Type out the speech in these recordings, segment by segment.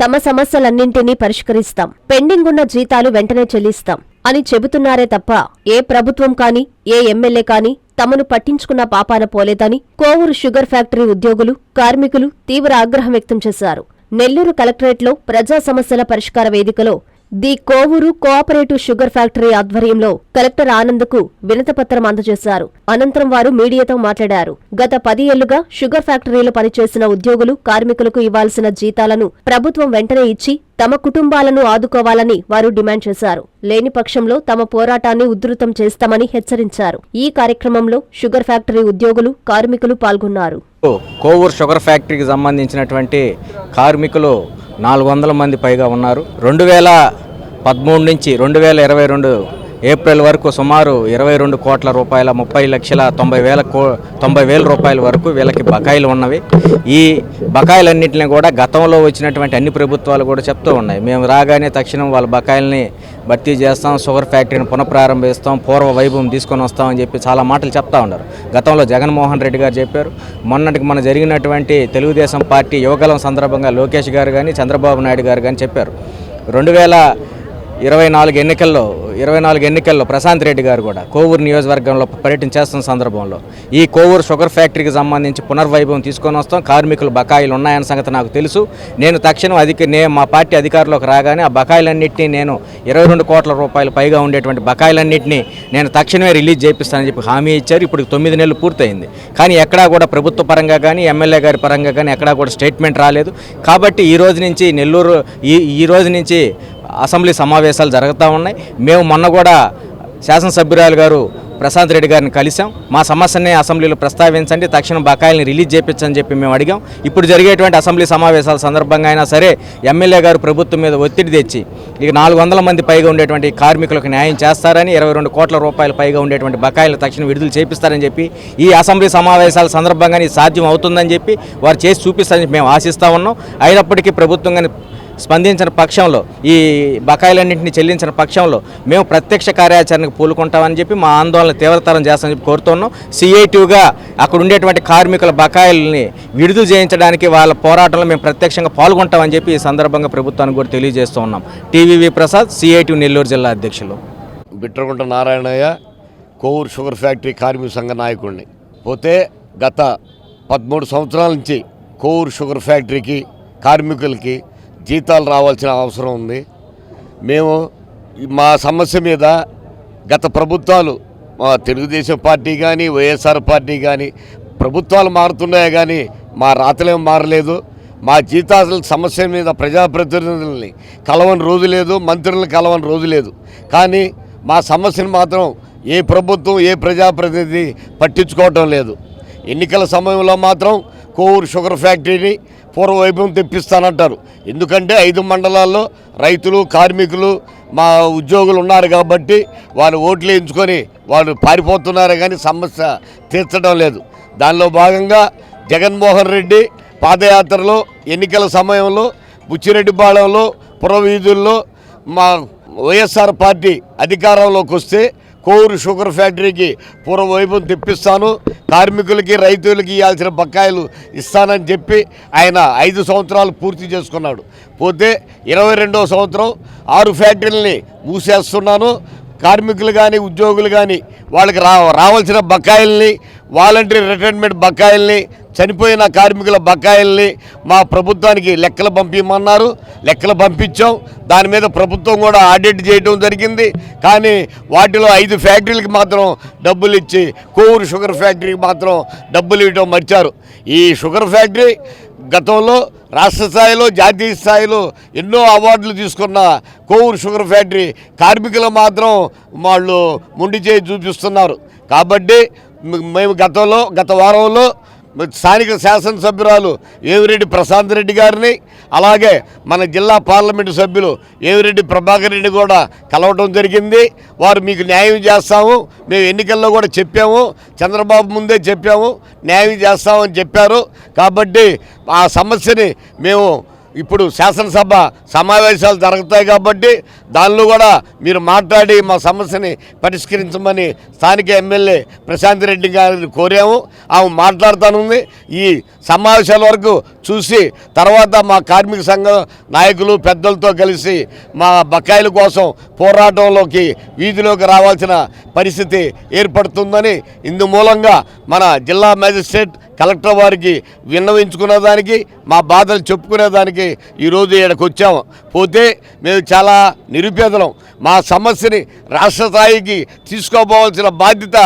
తమ సమస్యలన్నింటినీ పరిష్కరిస్తాం. పెండింగ్ ఉన్న జీతాలు వెంటనే చెల్లిస్తాం. అని చెబుతున్నారే తప్ప ఏ ప్రభుత్వం కాని ఏ ఎమ్మెల్యే కాని తమను పట్టించుకున్న పాపాన పోలేదని కోవూరు షుగర్ ఫ్యాక్టరీ ఉద్యోగులు కార్మికులు తీవ్ర ఆగ్రహం వ్యక్తం చేశారు. నెల్లూరు కలెక్టరేట్లో ప్రజా సమస్యల పరిష్కార వేదికలో the Kovur cooperative sugar factory ఆధ్వర్యంలో కలెక్టర్ ఆనంద్కు వినతపత్రం అందజేశారు. అనంతరం వారు మీడియాతో మాట్లాడారు. గత పది ఏళ్ళుగా షుగర్ ఫ్యాక్టరీలో పనిచేసిన ఉద్యోగులు కార్మికులకు ఇవ్వాల్సిన జీతాలను ప్రభుత్వం వెంటనే ఇచ్చి తమ కుటుంబాలను ఆదుకోవాలని వారు డిమాండ్ చేశారు. లేని పక్షంలో తమ పోరాటాన్ని ఉధృతం చేస్తామని హెచ్చరించారు. ఈ కార్యక్రమంలో షుగర్ ఫ్యాక్టరీ ఉద్యోగులు కార్మికులు పాల్గొన్నారు. కోవూర్ షుగర్ ఫ్యాక్టరీకి సంబంధించినటువంటి కార్మికులు నాలుగు వందల మంది పైగా ఉన్నారు. రెండు వేల పదమూడు నుంచి రెండు వేల ఇరవై రెండు ఏప్రిల్ వరకు సుమారు ఇరవై రెండు కోట్ల రూపాయల ముప్పై లక్షల తొంభై వేల కో తొంభై వేల రూపాయల వరకు వీళ్ళకి బకాయిలు ఉన్నవి. ఈ బకాయిలన్నింటినీ కూడా గతంలో వచ్చినటువంటి అన్ని ప్రభుత్వాలు కూడా చెప్తూ ఉన్నాయి. మేము రాగానే తక్షణం వాళ్ళ బకాయిల్ని భర్తీ చేస్తాం షుగర్ ఫ్యాక్టరీని పునఃప్రారంభిస్తాం పూర్వ వైభవం తీసుకొని వస్తామని చెప్పి చాలా మాటలు చెప్తా ఉన్నారు. గతంలో జగన్మోహన్ రెడ్డి గారు చెప్పారు మొన్నటికి మన జరిగినటువంటి తెలుగుదేశం పార్టీ యువగలం సందర్భంగా లోకేష్ గారు కానీ చంద్రబాబు నాయుడు గారు కానీ చెప్పారు. రెండు వేల ఇరవై నాలుగు ఎన్నికల్లో ఇరవై నాలుగు ఎన్నికల్లో ప్రశాంత్ రెడ్డి గారు కూడా కోవూరు నియోజకవర్గంలో పర్యటన చేస్తున్న సందర్భంలో ఈ కోవూరు షుగర్ ఫ్యాక్టరీకి సంబంధించి పునర్వైభవం తీసుకొని వస్తాం. కార్మికులు బకాయిలు ఉన్నాయన్న సంగతి నాకు తెలుసు. నేను తక్షణం అధిక నేను మా పార్టీ అధికారంలోకి రాగానే ఆ బకాయిలన్నింటినీ నేను ఇరవై రెండు కోట్ల రూపాయలు పైగా ఉండేటువంటి బకాయిలన్నింటినీ నేను తక్షణమే రిలీజ్ చేపిస్తానని చెప్పి హామీ ఇచ్చారు. ఇప్పుడు తొమ్మిది నెలలు పూర్తయింది. కానీ ఎక్కడా కూడా ప్రభుత్వ పరంగా కానీ ఎమ్మెల్యే గారి పరంగా కానీ ఎక్కడా కూడా స్టేట్మెంట్ రాలేదు. కాబట్టి ఈ రోజు నుంచి నెల్లూరు ఈ ఈ రోజు నుంచి అసెంబ్లీ సమావేశాలు జరుగుతూ ఉన్నాయి. మేము మొన్న కూడా శాసనసభ్యురాలు గారు ప్రశాంత్ రెడ్డి గారిని కలిసాం మా సమస్యని అసెంబ్లీలో ప్రస్తావించండి తక్షణం బకాయిల్ని రిలీజ్ చేయించని చెప్పి మేము అడిగాం. ఇప్పుడు జరిగేటువంటి అసెంబ్లీ సమావేశాల సందర్భంగా అయినా సరే ఎమ్మెల్యే గారు ప్రభుత్వం మీద ఒత్తిడి తెచ్చి ఇక నాలుగు వందల మంది పైగా ఉండేటువంటి కార్మికులకు న్యాయం చేస్తారని ఇరవై రెండు కోట్ల రూపాయల పైగా ఉండేటువంటి బకాయిలు తక్షణం విడుదల చేపిస్తారని చెప్పి ఈ అసెంబ్లీ సమావేశాల సందర్భంగానే సాధ్యం అవుతుందని చెప్పి వారు చేసి చూపిస్తారని మేము ఆశిస్తూ ఉన్నాం. అయినప్పటికీ ప్రభుత్వం కానీ స్పందించిన పక్షంలో ఈ బకాయిలన్నింటినీ చెల్లించిన పక్షంలో మేము ప్రత్యక్ష కార్యాచరణకు పూలుకుంటామని చెప్పి మా ఆందోళన తీవ్రతరం చేస్తామని చెప్పి కోరుతున్నాం. సిఐటివ్గా అక్కడ ఉండేటువంటి కార్మికుల బకాయిల్ని విడుదల చేయించడానికి వాళ్ళ పోరాటంలో మేము ప్రత్యక్షంగా పాల్గొంటామని చెప్పి ఈ సందర్భంగా ప్రభుత్వానికి కూడా తెలియజేస్తూ ఉన్నాం. టీవీవి ప్రసాద్ సిఐటివ్ నెల్లూరు జిల్లా అధ్యక్షులు. బిట్రగుంట నారాయణయ్య కోవూరు షుగర్ ఫ్యాక్టరీ కార్మిక సంఘ నాయకుడిని. పోతే గత పదమూడు సంవత్సరాల నుంచి కోవూరు షుగర్ ఫ్యాక్టరీకి కార్మికులకి జీతాలు రావాల్సిన అవసరం ఉంది. మేము మా సమస్య మీద గత ప్రభుత్వాలు మా తెలుగుదేశం పార్టీ కానీ వైఎస్ఆర్ పార్టీ కానీ ప్రభుత్వాలు మారుతున్నాయి కానీ మా రాతలేం మారలేదు. మా జీతాల సమస్య మీద ప్రజాప్రతినిధుల్ని కలవని రోజు లేదు మంత్రులను కలవని రోజు లేదు. కానీ మా సమస్యను మాత్రం ఏ ప్రభుత్వం ఏ ప్రజాప్రతినిధి పట్టించుకోవటం లేదు. ఎన్నికల సమయంలో మాత్రం కోవూరు షుగర్ ఫ్యాక్టరీని పూర్వవైభవం తెప్పిస్తానంటారు. ఎందుకంటే ఐదు మండలాల్లో రైతులు కార్మికులు మా ఉద్యోగులు ఉన్నారు కాబట్టి వాళ్ళు ఓట్లు ఎంచుకొని వాళ్ళు పారిపోతున్నారు కానీ సమస్య తీర్చడం లేదు. దానిలో భాగంగా జగన్మోహన్ రెడ్డి పాదయాత్రలో ఎన్నికల సమయంలో బుచ్చిరెడ్డిపాళెంలో పురవీధుల్లో మా వైఎస్ఆర్ పార్టీ అధికారంలోకి వస్తే కోవూరు షుగర్ ఫ్యాక్టరీకి పూర్వవైభవం తెప్పిస్తాను. కార్మికులకి రైతులకి ఇవ్వాల్సిన బకాయిలు ఇస్తానని చెప్పి ఆయన ఐదు సంవత్సరాలు పూర్తి చేసుకున్నాడు. పోతే ఇరవై రెండవ సంవత్సరం ఆరు ఫ్యాక్టరీలని మూసేస్తున్నాను. కార్మికులు కానీ ఉద్యోగులు కానీ వాళ్ళకి రా రావాల్సిన బకాయిల్ని వాలంటరీ రిటైర్మెంట్ బకాయిల్ని చనిపోయిన కార్మికుల బకాయిల్ని మా ప్రభుత్వానికి లెక్కలు పంపించమన్నారు లెక్కలు పంపించాం. దాని మీద ప్రభుత్వం కూడా ఆడిట్ చేయడం జరిగింది. కానీ వాటిలో ఐదు ఫ్యాక్టరీలకు మాత్రం డబ్బులు ఇచ్చి కోవూరు షుగర్ ఫ్యాక్టరీకి మాత్రం డబ్బులు ఇవ్వడం మర్చారు. ఈ షుగర్ ఫ్యాక్టరీ గతంలో రాష్ట్ర స్థాయిలో జాతీయ స్థాయిలో ఎన్నో అవార్డులు తీసుకున్న కోవూరు షుగర్ ఫ్యాక్టరీ కార్మికులు మాత్రం వాళ్ళు ముండి చేయి చూపిస్తున్నారు. కాబట్టి మేము గతంలో గత వారంలో స్థానిక శాసనసభ్యురాలు ఏవిరెడ్డి ప్రశాంత్ రెడ్డి గారిని అలాగే మన జిల్లా పార్లమెంటు సభ్యులు ఏవిరెడ్డి ప్రభాకర్ రెడ్డి కూడా కలవటం జరిగింది. వారు మీకు న్యాయం చేస్తాము. మేము ఎన్నికల్లో కూడా చెప్పాము. చంద్రబాబు ముందే చెప్పాము. న్యాయం చేస్తామని చెప్పారు. కాబట్టి ఆ సమస్యని మేము ఇప్పుడు శాసనసభ సమావేశాలు జరుగుతాయి కాబట్టి దానిలో కూడా మీరు మాట్లాడి మా సమస్యని పరిష్కరించమని స్థానిక ఎమ్మెల్యే ప్రశాంత్ రెడ్డి గారిని కోరాము. ఆమె మాట్లాడుతానుంది. ఈ సమావేశాల వరకు చూసి తర్వాత మా కార్మిక సంఘం నాయకులు పెద్దలతో కలిసి మా బకాయిల కోసం పోరాటంలోకి వీధిలోకి రావాల్సిన పరిస్థితి ఏర్పడుతుందని ఇందు మూలంగా మన జిల్లా మేజిస్ట్రేట్ కలెక్టర్ వారికి విన్నవించుకునేదానికి మా బాధలు చెప్పుకునేదానికి ఈరోజు ఇక్కడికి వచ్చాము. పోతే మేము చాలా నిరుపేదలం. మా సమస్యని రాష్ట్ర స్థాయికి తీసుకోపోవాల్సిన బాధ్యత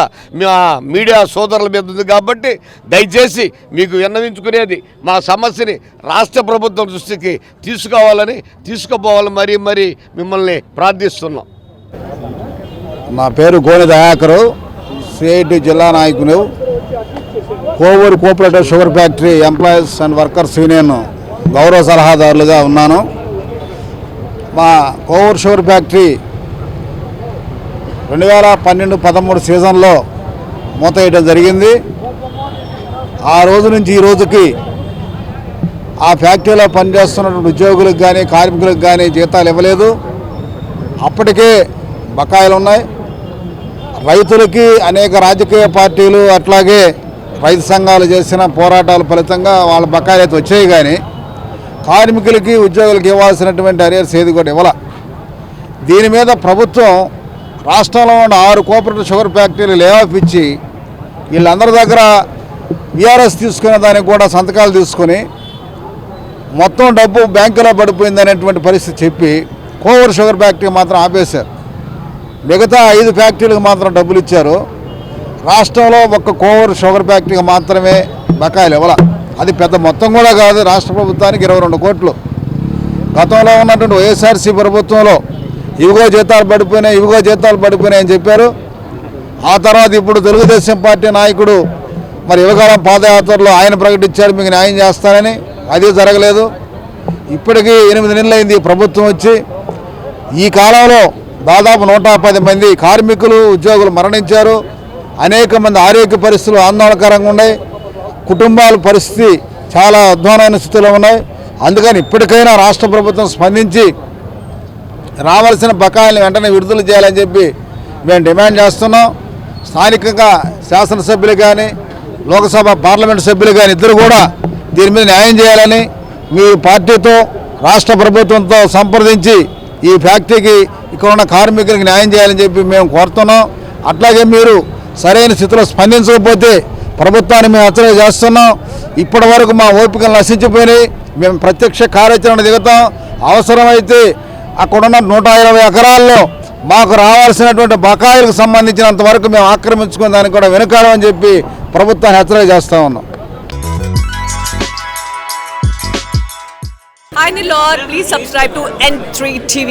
మా మీడియా సోదరుల మీద ఉంది కాబట్టి దయచేసి మీకు విన్నవించుకునేది మా సమస్యని రాష్ట్ర ప్రభుత్వం దృష్టికి తీసుకోవాలని తీసుకుపోవాలని మరీ మరీ మిమ్మల్ని ప్రార్థిస్తున్నాం. నా పేరు గోని దయాకరు. సిఐటి జిల్లా నాయకులు. Kovur cooperative sugar factory employees and workers union గౌరవ సలహాదారులుగా ఉన్నాను. మా కోవూరు షుగర్ ఫ్యాక్టరీ రెండు వేల పన్నెండు పదమూడు సీజన్లో మూత వేయడం జరిగింది. ఆ రోజు నుంచి ఈ రోజుకి ఆ ఫ్యాక్టరీలో పనిచేస్తున్నటువంటి ఉద్యోగులకు కానీ కార్మికులకు కానీ జీతాలు ఇవ్వలేదు. అప్పటికే బకాయిలు ఉన్నాయి. రైతులకి అనేక రాజకీయ పార్టీలు అట్లాగే రైతు సంఘాలు చేసిన పోరాటాల ఫలితంగా వాళ్ళ బకాయిలు అయితే వచ్చాయి కానీ కార్మికులకి ఉద్యోగులకి ఇవ్వాల్సినటువంటి అరియర్స్ ఏది కూడా ఇవ్వాల. దీని మీద ప్రభుత్వం రాష్ట్రంలో ఉన్న ఆరు కోఆపరేటివ్ షుగర్ ఫ్యాక్టరీలు లేఆఫ్ ఇచ్చి వీళ్ళందరి దగ్గర విఆర్ఎస్ తీసుకునే దానికి కూడా సంతకాలు తీసుకొని మొత్తం డబ్బు బ్యాంకులో పడిపోయింది అనేటువంటి పరిస్థితి చెప్పి కోవర్ షుగర్ ఫ్యాక్టరీ మాత్రం ఆపేశారు. మిగతా ఐదు ఫ్యాక్టరీలకు మాత్రం డబ్బులు ఇచ్చారు. రాష్ట్రంలో ఒక్క కోవూరు షుగర్ ఫ్యాక్టరీకి మాత్రమే బకాయిలు ఇవ్వాల. అది పెద్ద మొత్తం కూడా కాదు రాష్ట్ర ప్రభుత్వానికి ఇరవై రెండు కోట్లు. గతంలో ఉన్నటువంటి వైఎస్ఆర్సీ ప్రభుత్వంలో ఇవిగో జీతాలు పడిపోయినాయి ఇవిగో జీతాలు పడిపోయినాయి అని చెప్పారు. ఆ తర్వాత ఇప్పుడు తెలుగుదేశం పార్టీ నాయకుడు మరి యువకాలం పాదయాత్రలో ఆయన ప్రకటించారు మీకు న్యాయం చేస్తానని. అది జరగలేదు. ఇప్పటికీ ఎనిమిది నెలలైంది ప్రభుత్వం వచ్చి. ఈ కాలంలో దాదాపు నూట పది మంది కార్మికులు ఉద్యోగులు మరణించారు. అనేక మంది ఆరోగ్య పరిస్థితులు ఆందోళనకరంగా ఉన్నాయి. కుటుంబాల పరిస్థితి చాలా అధ్వానమైన స్థితిలో ఉన్నాయి. అందుకని ఇప్పటికైనా రాష్ట్ర ప్రభుత్వం స్పందించి రావాల్సిన బకాయిలను వెంటనే విడుదల చేయాలని చెప్పి మేము డిమాండ్ చేస్తున్నాం. స్థానికంగా శాసనసభ్యులు కానీ లోకసభ పార్లమెంట్ సభ్యులు కానీ ఇద్దరు కూడా దీని మీద న్యాయం చేయాలని మీ పార్టీతో రాష్ట్ర ప్రభుత్వంతో సంప్రదించి ఈ ఫ్యాక్టరీకి ఇక్కడ ఉన్న కార్మికులకు న్యాయం చేయాలని చెప్పి మేము కోరుతున్నాం. అట్లాగే మీరు సరైన స్థితిలో స్పందించకపోతే ప్రభుత్వాన్ని మేము హెచ్చరిక చేస్తున్నాం. ఇప్పటి వరకు మా ఓపికలు నశించిపోయినాయి. మేము ప్రత్యక్ష కార్యాచరణ దిగుతాం. అవసరమైతే అక్కడున్న నూట ఇరవై ఎకరాల్లో మాకు రావాల్సినటువంటి బకాయిలకు సంబంధించినంత వరకు మేము ఆక్రమించుకునే దానికి కూడా వెనుకాడమని చెప్పి ప్రభుత్వాన్ని హెచ్చరిక చేస్తా ఉన్నాం. Hi Nilor, please subscribe to N3 TV.